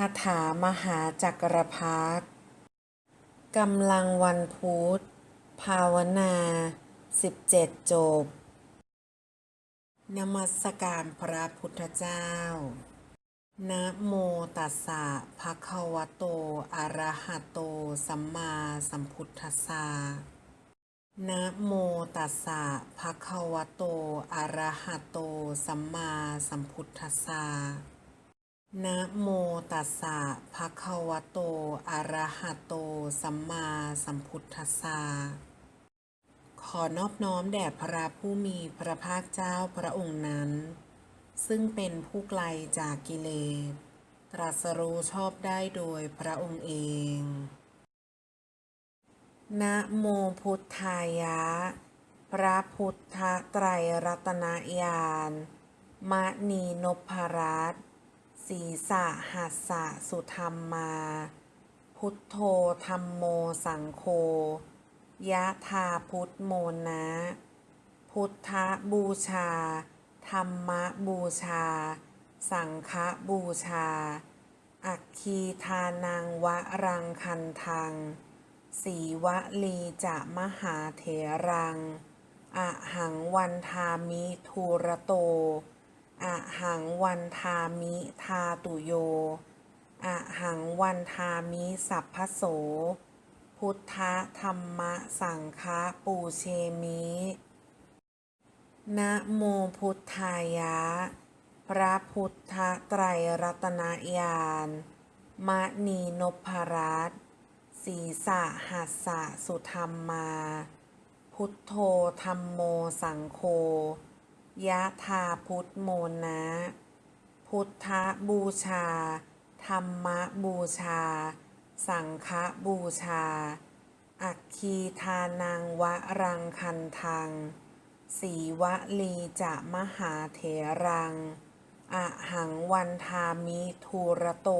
คาถามหาจักรพรรดิกำลังวันพุธ ภาวนา 17 จบ นมัสการพระพุทธเจ้า นะโมตัสสะภะคะวะโต อะระหะโต สัมมาสัมพุทธัสสะ นะโมตัสสะภะคะวะโต อะระหะโต สัมมาสัมพุทธัสสะ นะโมตัสสะภะคะวะโต อะระหะโต สัมมาสัมพุทธัสสะ ขอนอบน้อมแด่พระผู้มีพระภาคเจ้าพระองค์นั้น ซึ่งเป็นผู้ไกลจากกิเลส ตรัสรู้ชอบได้โดยพระองค์เอง นะโมพุทธายะ พระพุทธไตรรัตนญาณมณีนพรัตน ศีสะหัสสะสุธรรมมา พุทโธธรรมโมสังโฆยะธาพุทธโมนะ พุทธบูชา ธรรมบูชา สังฆบูชา อัคคีทานังวะรังคันทัง สีวลีจะมหาเถรัง อะหังวันทามิทูระโต อะหังวันทามิทาตุโยอะหังวันทามิสัพพโส พุทธธรรมะสังฆปูเชมินะโมพุทธายะ พระพุทธไตรรัตนญาณมณีนพรัตศีสะหัสสะสุธรรมมา พุทโธธรรมโมสังโฆ ยะธาพุทธโมนะ พุทธบูชา ธรรมบูชา สังฆบูชา อัคคีทานังวะรังคันทัง สีวลีจะมหาเถรัง อะหังวันทามิทูระโต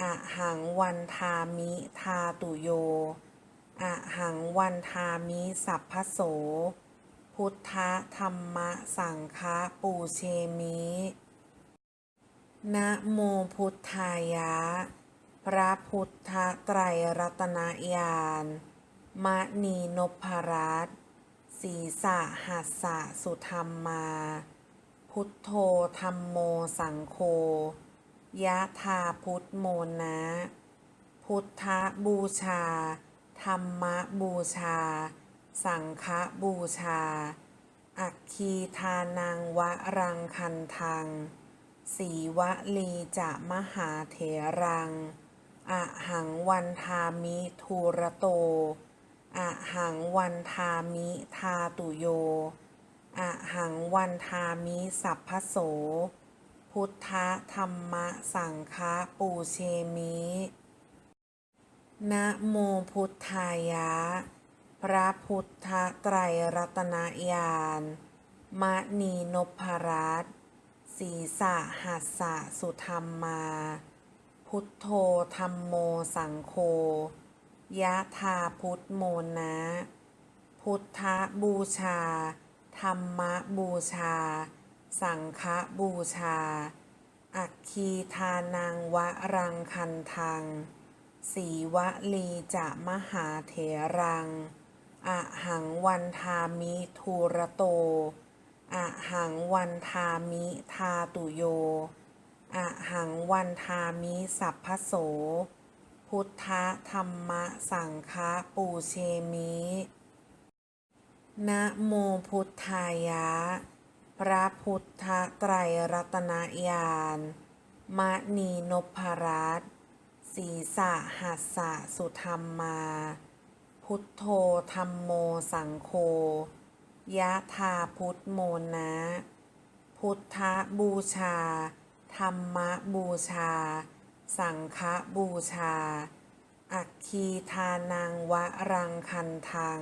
อะหังวันทามิทาตุโย อะหังวันทามิสัพพโส พุทธธรรมสังฆปูเชมินะโมพุทธายะ พระพุทธไตรรัตนญาณมณีนพรัตศีสะหัสสะสุธรรมมา พุทโธธรรมโมสังโฆยะธาพุทธโมนะ พุทธบูชา ธรรมบูชา สังฆบูชา อัคคีทานังวะรังคันทัง สีวลีจะมหาเถรัง อะหังวันทามิทูระโต อะหังวันทามิทาตุโย อะหังวันทามิสัพพโส พุทธธรรมสังฆปูเชมินะโมพุทธายะ พระพุทธไตรรัตนญาณมณีนพรัตศีสะหัสสะสุธรรมมา พุทโธธรรมโมสังโฆยะธาพุทธโมนะ พุทธบูชา ธรรมบูชา สังฆบูชา อัคคีทานังวะรังคันทังสีวลีจะมหาเถรัง อะหังวันทามิทูระโตอะหังวันทามิทาตุโยอะหังวันทามิสัพพโส พุทธธรรมะสังฆปูเชมินะโมพุทธายะ พระพุทธไตรรัตนญาณมณีนพรัตน์ศีสะหัสสะสุธรรมมา พุทโธธรรมโมสังโฆยะธาพุทโมนะ พุทธบูชา ธรรมบูชา สังฆบูชา อัคคีทานังวะรังคันทัง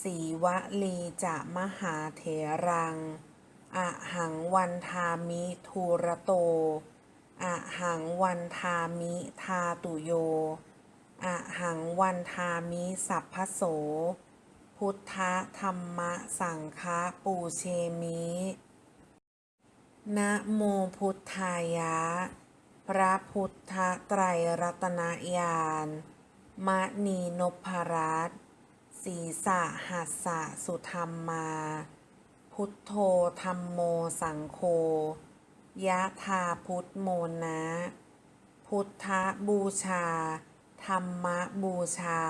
สีวลีจะมหาเถรัง อะหังวันทามิทูระโต อะหังวันทามิทาตุโย อะหังวันทามิสัพพโส พุทธธรรมสังฆปูเชมินะโมพุทธายะ พระพุทธไตรรัตนญาณมณีนพรัตศีสะหัสสะสุธรรมา พุทโธธรรมโมสังโฆยะธาพุทธโมนะ พุทธบูชา ธรรมบูชา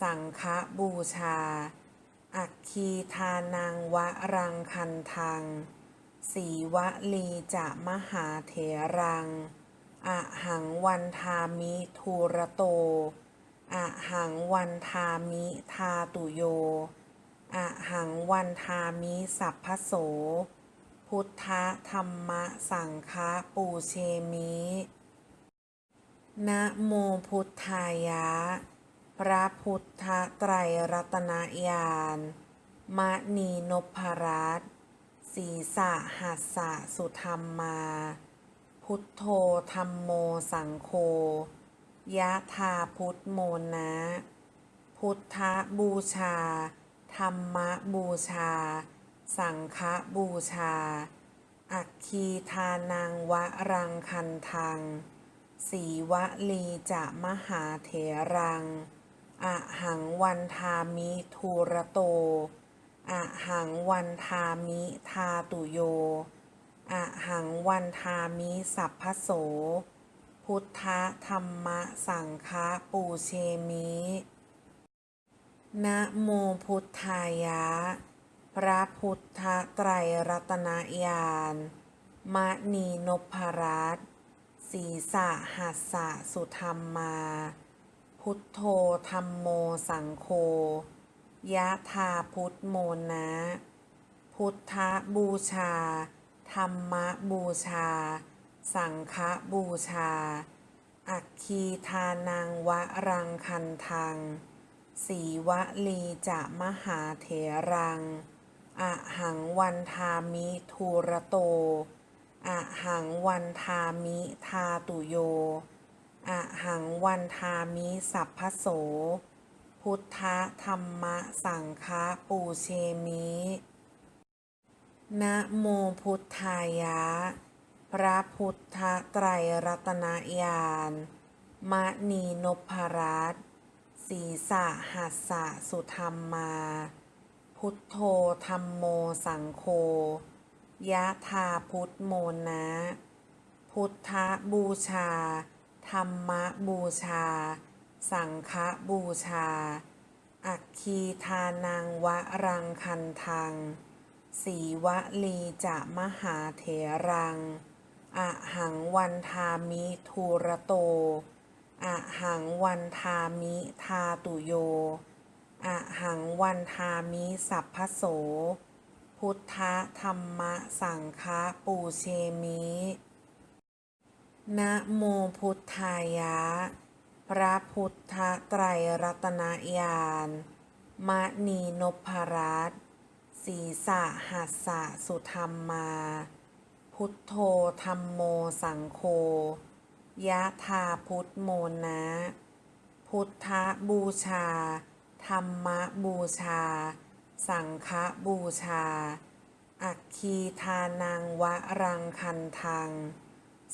สังฆบูชา อัคคีทานังวรังคันทัง สีวลีจะมหาเถรัง อะหังวันทามิทูระโต อะหังวันทามิทาตุโย อะหังวันทามิสัพพโส พุทธธรรมสังฆปูเชมิ นะโมพุทธายะ พระพุทธไตรรัตนญาณมณีนพรัตศีสะหัสสะสุธรรมมา พุทโธธรรมโมสังโฆยะธาพุทธโมนะ พุทธบูชา ธรรมบูชา สังฆบูชา อัคคีทานังวรังคันทัง สีวลีจะมหาเถรังอะหังวันทามิทูระโตอะหังวันทามิทาตุโยอะหังวันทามิสัพพโส พุทธธรรมสังฆปูเชมินะโมพุทธายะ พระพุทธไตรรัตนญาณมณีนพรัตน์ ศีสะหัสสะสุธรรมมา พุทโธธรรมโมสังโฆยะธาพุทธโมนะ พุทธบูชา ธรรมบูชา สังฆบูชา อัคคีทานังวรังคันทัง สีวลีจะมหาเถรัง อะหังวันทามิทูระโต อะหังวันทามิทาตุโยอะหังวันทามิสัพพโส พุทธธรรมสังฆปูเชมินะโมพุทธายะ พระพุทธไตรรัตนญาณมณีนพรัตศีสะหัสสะสุธรรมาพุทโธธรรมโมสังโฆ ยะธาพุทธโมนะ พุทธบูชา ธรรมบูชา สังฆบูชา อัคคีทานังวรังคันทัง สีวลีจะมหาเถรัง อะหังวันทามิทูระโต อะหังวันทามิทาตุโย อะหังวันทามิสัพพโส พุทธธรรมสังฆปูเชมินะโมพุทธายะ พระพุทธไตรรัตนญาณมณีนพรัตศีสะหัสสะสุธรรมา พุทโธธรรมโมสังโฆยะธาพุทธโมนะ พุทธบูชา ธรรมบูชา สังฆบูชา อัคคีทานังวรังคันทัง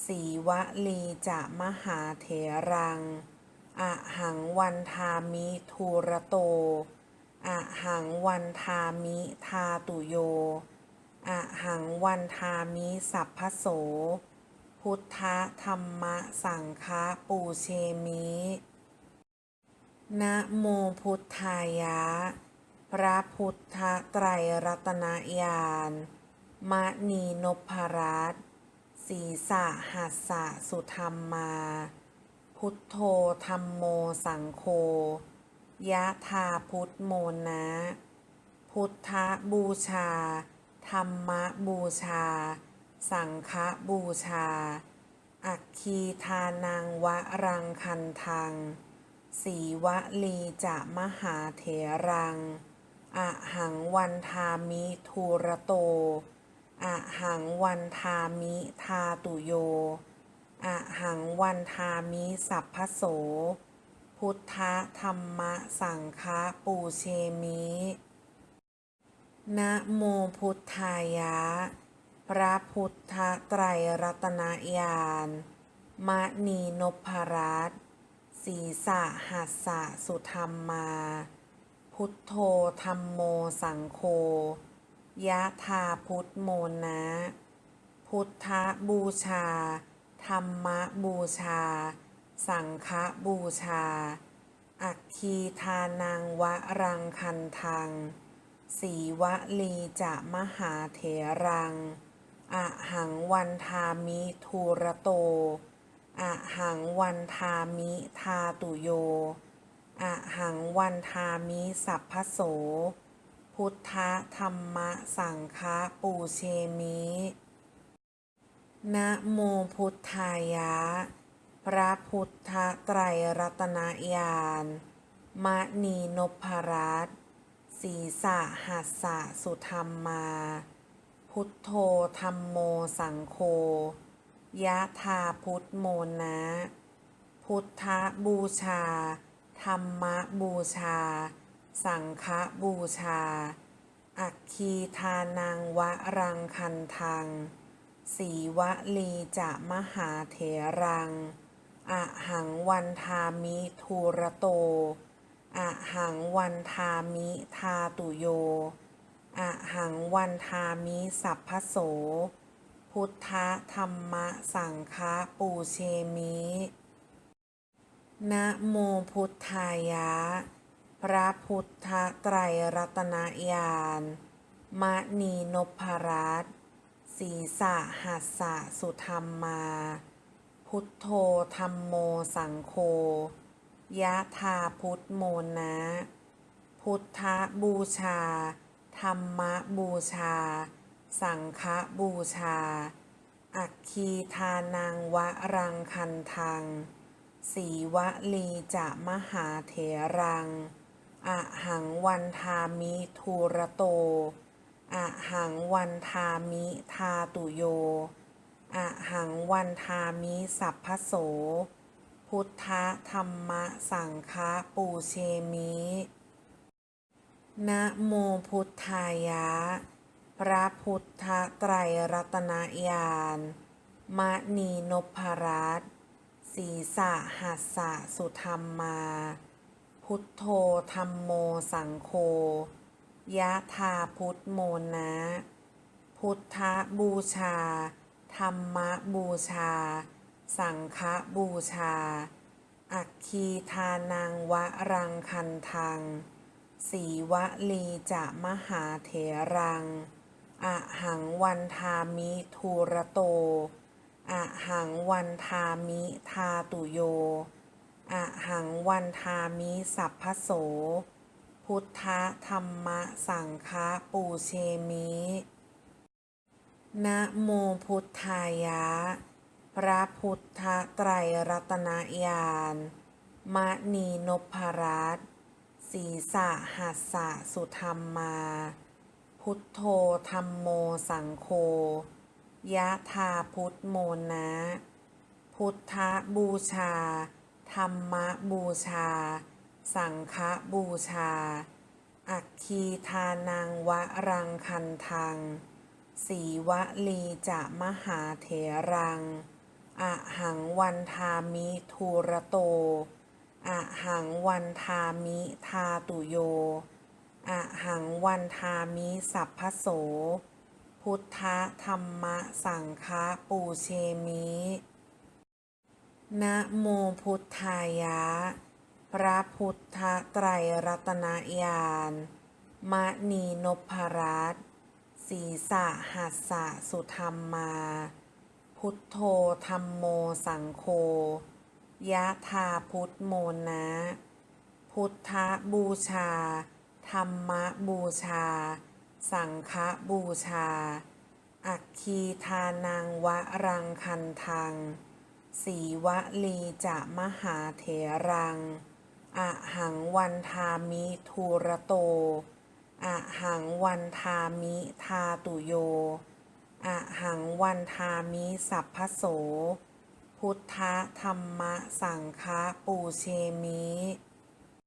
สีวลีจะมหาเถรัง อะหังวันทามิทูระโต อะหังวันทามิทาตุโย อะหังวันทามิสัพพโส พุทธธรรมสังฆปูเชมินะโมพุทธายะ พระพุทธไตรรัตนญาณมณีนพรัตศีสะหัสสะสุธรรมมา พุทโธธรรมโมสังโฆยะธาพุทธโมนะ พุทธบูชา ธรรมบูชา สังฆบูชา อัคคีทานังวรังคันทังสีวลีจะมหาเถรัง อะหังวันทามิทูระโต อะหังวันทามิทาตุโย อะหังวันทามิสัพพโส พุทธธรรมะสังฆปูเชมินะโมพุทธายะ พระพุทธไตรรัตนญาณมะนีนพรัตน์ศีสะหัสสะสุธรรมมา พุทโธธรรมโมสังโฆยะธาพุทโมนะ พุทธบูชา ธรรมบูชา สังฆบูชา อัคคีทานังวะรังคันทัง สีวลีจะมหาเถรัง อะหังวันทามิทูระโต อะหังวันทามิทาตุโย อะหังวันทามิสัพพโส พุทธธรรมะสังฆปูเชมินะโมพุทธายะ พระพุทธไตรรัตนญาณมะนีนพรัตศีสะหัสสะสุธรรมาพุทโธธรรมโมสังโฆยะธาพุทธโมนะ พุทธบูชา ธรรมบูชา สังฆบูชา อัคคีทานังวะรังคันทัง สีวลีจะมหาเถรัง อะหังวันทามิทูระโต อะหังวันทามิทาตุโย อะหังวันทามิสัพพโส พุทธธรรมสังฆปูเชมิ นะโมพุทธายะ พระพุทธไตรรัตนญาณมะนีนพรัตศีสะหัสสะสุธรรมมา พุทโธธรรมโมสังโฆยะธาพุทธโมนะ พุทธบูชา ธรรมบูชา สังฆบูชา อัคคีทานังวะรังคันทัง สีวลีจะมหาเถรังอะหังวันทามิทูระโตอะหังวันทามิทาตุโยอะหังวันทามิสัพพโส พุทธธรรมสังฆปูเชมินะโมพุทธายะ พระพุทธไตรรัตนญาณมะนีนพรัตน์ ศีสะหัสสะสุธรรมมา พุทโธธรรมโมสังโฆยะธาพุทโมนะ พุทธบูชา ธรรมบูชา สังฆบูชา อัคคีทานังวะรังคันทัง สีวลีจะมหาเถรัง อะหังวันทามิทูระโต อะหังวันทามิทาตุโยอะหังวันทามิสัพพโส พุทธธรรมะสังฆปูเชมินะโมพุทธายะ พระพุทธไตรรัตนญาณมะนีนพรัตศีสะหัสสะสุธรรมาพุทโธธรรมโมสังโฆ ยะธาพุทธโมนะ พุทธบูชา ธรรมบูชา สังฆบูชา อัคคีทานังวะรังคันทัง สีวลีจะมหาเถรัง อะหังวันทามิทูระโต อะหังวันทามิทาตุโย อะหังวันทามิสัพพโส พุทธธรรมสังฆปูเชมินะโมพุทธายะ พระพุทธไตรรัตนญาณมะนีนพรัตศีสะหัสสะสุธรรมมา พุทโธธรรมโมสังโฆยะธาพุทธโมนะ พุทธบูชา ธรรมบูชา สังฆบูชา อัคคีทานังวะรังคันทัง สีวลีจะมหาเถรัง อะหังวันทามิทูระโต อะหังวันทามิทาตุโย อะหังวันทามิสัพพโส พุทธธรรมสังฆปูเชมิ